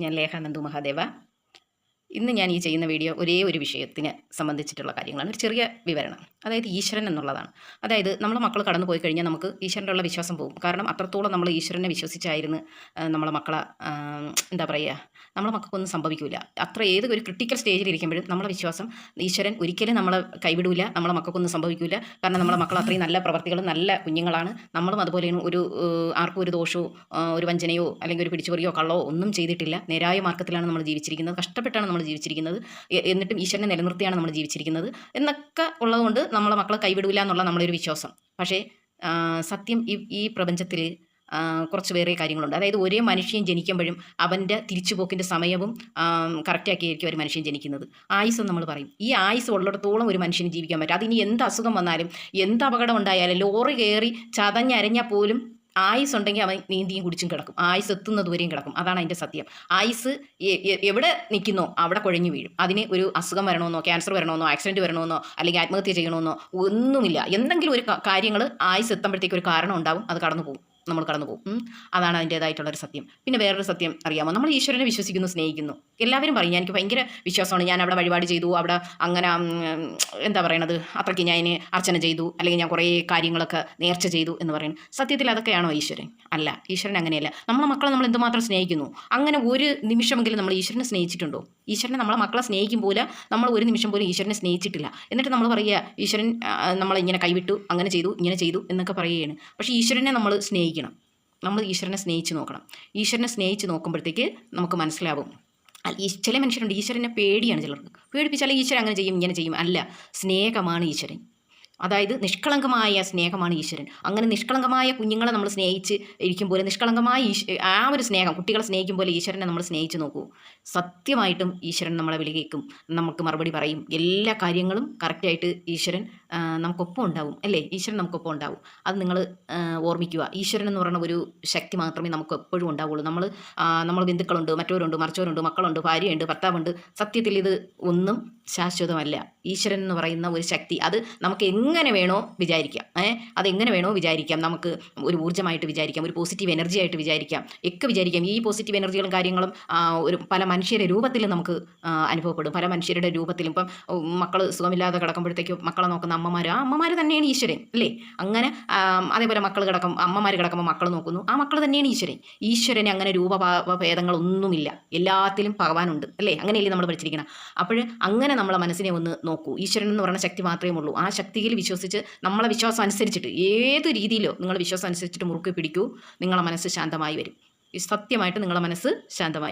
ഞാൻ ലേഖാനന്ദു മഹാദേവ? ഇന്ന് ഞാൻ ഈ ചെയ്യുന്ന വീഡിയോ ഒരേ ഒരു വിഷയത്തിന് സംബന്ധിച്ചിട്ടുള്ള കാര്യങ്ങളാണ്. ഒരു ചെറിയ വിവരണം. അതായത് ഈശ്വരൻ എന്നുള്ളതാണ്. അതായത് നമ്മൾ മക്കൾ കടന്നു പോയി കഴിഞ്ഞാൽ നമുക്ക് ഈശ്വരനുള്ള വിശ്വാസം പോകും. കാരണം അത്രത്തോളം നമ്മൾ ഈശ്വരനെ വിശ്വസിച്ചായിരുന്നു നമ്മളെ മക്കളെ എന്താ പറയുക നമ്മളെ മക്കൾക്കൊന്നും സംഭവിക്കില്ല അത്ര ഏത് ഒരു ക്രിട്ടിക്കൽ സ്റ്റേജിൽ ഇരിക്കുമ്പോഴും നമ്മളെ വിശ്വാസം ഈശ്വരൻ ഒരിക്കലും നമ്മളെ കൈവിടില്ല നമ്മളെ മക്കൾക്കൊന്നും സംഭവിക്കില്ല കാരണം നമ്മളെ മക്കൾ അത്രയും നല്ല പ്രവർത്തികളും നല്ല കുഞ്ഞുങ്ങളാണ്. നമ്മളും അതുപോലെ ഒരു ആർക്കും ഒരു ദോഷമോ ഒരു വഞ്ചനയോ അല്ലെങ്കിൽ ഒരു പിടിച്ചുപറിയോ കള്ളോ ഒന്നും ചെയ്തിട്ടില്ല. നേരായ മാർഗത്തിലാണ് നമ്മൾ ജീവിച്ചിരിക്കുന്നത്. കഷ്ടപ്പെട്ടാണ് നമ്മൾ ജീവിച്ചിരിക്കുന്നത്. എന്നിട്ടും ഈശ്വരനെ നിലനിർത്തിയാണ് നമ്മൾ ജീവിച്ചിരിക്കുന്നത്. എന്നൊക്കെ ഉള്ളതുകൊണ്ട് നമ്മളെ മക്കളെ കൈവിടില്ല എന്നുള്ള നമ്മളൊരു വിശ്വാസം. പക്ഷേ സത്യം ഈ ഈ പ്രപഞ്ചത്തിൽ കുറച്ച് വേറെ കാര്യങ്ങളുണ്ട്. അതായത് ഒരേ മനുഷ്യൻ ജനിക്കുമ്പോഴും അവന്റെ തിരിച്ചുപോക്കിന്റെ സമയവും കറക്റ്റാക്കിയായിരിക്കും ഒരു മനുഷ്യൻ ജനിക്കുന്നത്. ആയുസ് നമ്മൾ പറയും. ഈ ആയുസ് ഉള്ളിടത്തോളം ഒരു മനുഷ്യന് ജീവിക്കാൻ പറ്റും. അതിനി എന്ത് അസുഖം വന്നാലും എന്ത് അപകടം ഉണ്ടായാലും ലോറി കയറി ചതഞ്ഞരഞ്ഞാൽ പോലും ആയുസ് ഉണ്ടെങ്കിൽ അവൻ നീന്തിയും കുടിച്ചും കിടക്കും. ആയുസ് എത്തുന്നത് വരെയും കിടക്കും. അതാണ് അതിന്റെ സത്യം. ആയുസ് എവിടെ നിൽക്കുന്നോ അവിടെ കുഴഞ്ഞു വീഴും. അതിന് ഒരു അസുഖം വരണമെന്നോ ക്യാൻസർ വരണമെന്നോ ആക്സിഡന്റ് വരണമെന്നോ അല്ലെങ്കിൽ ആത്മഹത്യ ചെയ്യണമെന്നോ ഒന്നുമില്ല. എന്തെങ്കിലും ഒരു കാര്യങ്ങൾ ആയുസ് എത്തുമ്പോഴത്തേക്ക് ഒരു കാരണം ഉണ്ടാവും അത് കടന്നു പോകും നമ്മൾ കടന്നു പോകും അതാണ് അതിന്റേതായിട്ടുള്ളൊരു സത്യം. പിന്നെ വേറൊരു സത്യം അറിയാമോ? നമ്മൾ ഈശ്വരനെ വിശ്വസിക്കുന്നു സ്നേഹിക്കുന്നു. എല്ലാവരും പറയും എനിക്ക് ഭയങ്കര വിശ്വാസമാണ്. ഞാൻ അവിടെ വഴിപാട് ചെയ്തു. അവിടെ അങ്ങനെ എന്താ പറയണത്? അത്രയ്ക്ക് ഞാൻ അർച്ചന ചെയ്തു. അല്ലെങ്കിൽ ഞാൻ കുറേ കാര്യങ്ങളൊക്കെ നേർച്ച ചെയ്തു എന്ന് പറയുന്നത് സത്യത്തിൽ അതൊക്കെയാണോ ഈശ്വരൻ? അല്ല ഈശ്വരൻ അങ്ങനെയല്ല. നമ്മളെ മക്കളെ നമ്മൾ എന്തുമാത്രം സ്നേഹിക്കുന്നു? അങ്ങനെ ഒരു നിമിഷമെങ്കിലും നമ്മൾ ഈശ്വരനെ സ്നേഹിച്ചിട്ടുണ്ടോ? ഈശ്വരനെ നമ്മളെ മക്കളെ സ്നേഹിക്കും പോലെ നമ്മൾ ഒരു നിമിഷം പോലും ഈശ്വരനെ സ്നേഹിച്ചിട്ടില്ല. എന്നിട്ട് നമ്മൾ പറയുക ഈശ്വരൻ നമ്മളെ ഇങ്ങനെ കൈവിട്ടു അങ്ങനെ ചെയ്തു ഇങ്ങനെ ചെയ്തു എന്നൊക്കെ പറയുകയാണ്. പക്ഷേ ഈശ്വരനെ നമ്മൾ സ്നേഹിക്കണം. നമ്മൾ ഈശ്വരനെ സ്നേഹിച്ച് നോക്കണം. ഈശ്വരനെ സ്നേഹിച്ച് നോക്കുമ്പോഴത്തേക്ക് നമുക്ക് മനസ്സിലാവും. ചില മനുഷ്യരുണ്ട് ഈശ്വരനെ പേടിയാണ് ചിലർക്ക്. പേടിപ്പിച്ചാൽ ഈശ്വരൻ അങ്ങനെ ചെയ്യും ഇങ്ങനെ ചെയ്യും. അല്ല സ്നേഹമാണ് ഈശ്വരൻ. അതായത് നിഷ്കളങ്കമായ സ്നേഹമാണ് ഈശ്വരൻ. അങ്ങനെ നിഷ്കളങ്കമായ കുഞ്ഞുങ്ങളെ നമ്മൾ സ്നേഹിച്ച് ഇരിക്കും പോലെ നിഷ്കളങ്കമായ ആ ഒരു സ്നേഹം കുട്ടികളെ സ്നേഹിക്കും പോലെ ഈശ്വരനെ നമ്മൾ സ്നേഹിച്ച് നോക്കൂ. സത്യമായിട്ടും ഈശ്വരൻ നമ്മളെ വിളി കേൾക്കും നമുക്ക് മറുപടി പറയും. എല്ലാ കാര്യങ്ങളും കറക്റ്റായിട്ട് ഈശ്വരൻ നമുക്കൊപ്പം ഉണ്ടാവും അല്ലേ? ഈശ്വരൻ നമുക്കൊപ്പം ഉണ്ടാവും. അത് നിങ്ങൾ ഓർമ്മിക്കുക. ഈശ്വരൻ എന്ന് പറയുന്ന ഒരു ശക്തി മാത്രമേ നമുക്ക് എപ്പോഴും ഉണ്ടാവുള്ളൂ. നമ്മൾ നമ്മൾ ബന്ധുക്കളുണ്ട് മറ്റവരുണ്ട് മറിച്ചവരുണ്ട് മക്കളുണ്ട് ഭാര്യയുണ്ട് ഭർത്താവുണ്ട്. സത്യത്തിൽ ഇത് ഒന്നും ശാശ്വതമല്ല. ഈശ്വരൻ എന്ന് പറയുന്ന ഒരു ശക്തി അത് നമുക്ക് എങ്ങനെ വേണോ വിചാരിക്കാം ഏഹ് അത് എങ്ങനെ വേണോ വിചാരിക്കാം. നമുക്ക് ഒരു ഊർജമായിട്ട് വിചാരിക്കാം ഒരു പോസിറ്റീവ് എനർജി ആയിട്ട് വിചാരിക്കാം ഒക്കെ വിചാരിക്കാം. ഈ പോസിറ്റീവ് എനർജികളും കാര്യങ്ങളും ഒരു പല മനുഷ്യരുടെ രൂപത്തിൽ നമുക്ക് അനുഭവപ്പെടും. പല മനുഷ്യരുടെ രൂപത്തിലും ഇപ്പം മക്കൾ സുഖമില്ലാതെ കിടക്കുമ്പോഴത്തേക്കും മക്കളെ നോക്കുന്ന അമ്മമാർ ആ അമ്മമാർ തന്നെയാണ് ഈശ്വരൻ അല്ലേ? അങ്ങനെ അതേപോലെ മക്കൾ കിടക്കും അമ്മമാർ കിടക്കുമ്പോൾ മക്കൾ നോക്കുന്നു. ആ മക്കൾ തന്നെയാണ് ഈശ്വരൻ. ഈശ്വരന് അങ്ങനെ രൂപഭേദങ്ങളൊന്നുമില്ല. എല്ലാത്തിലും ഭഗവാനുണ്ട് അല്ലേ? അങ്ങനെയല്ലേ നമ്മൾ പഠിച്ചിരിക്കണം. അപ്പോൾ അങ്ങനെ നമ്മളെ മനസ്സിനെ ഒന്ന് നോക്കൂ. ഈശ്വരൻ എന്ന് പറയുന്ന ശക്തി മാത്രമേ ഉള്ളൂ. ആ ശക്തിയിൽ വിശ്വസിച്ച് നമ്മളെ വിശ്വാസം അനുസരിച്ചിട്ട് ഏത് രീതിയിലോ നിങ്ങൾ വിശ്വാസം അനുസരിച്ചിട്ട് മുറുക്കി പിടിക്കൂ. നിങ്ങളെ മനസ്സ് ശാന്തമായി വരും. സത്യമായിട്ട് നിങ്ങളെ മനസ്സ് ശാന്തമായി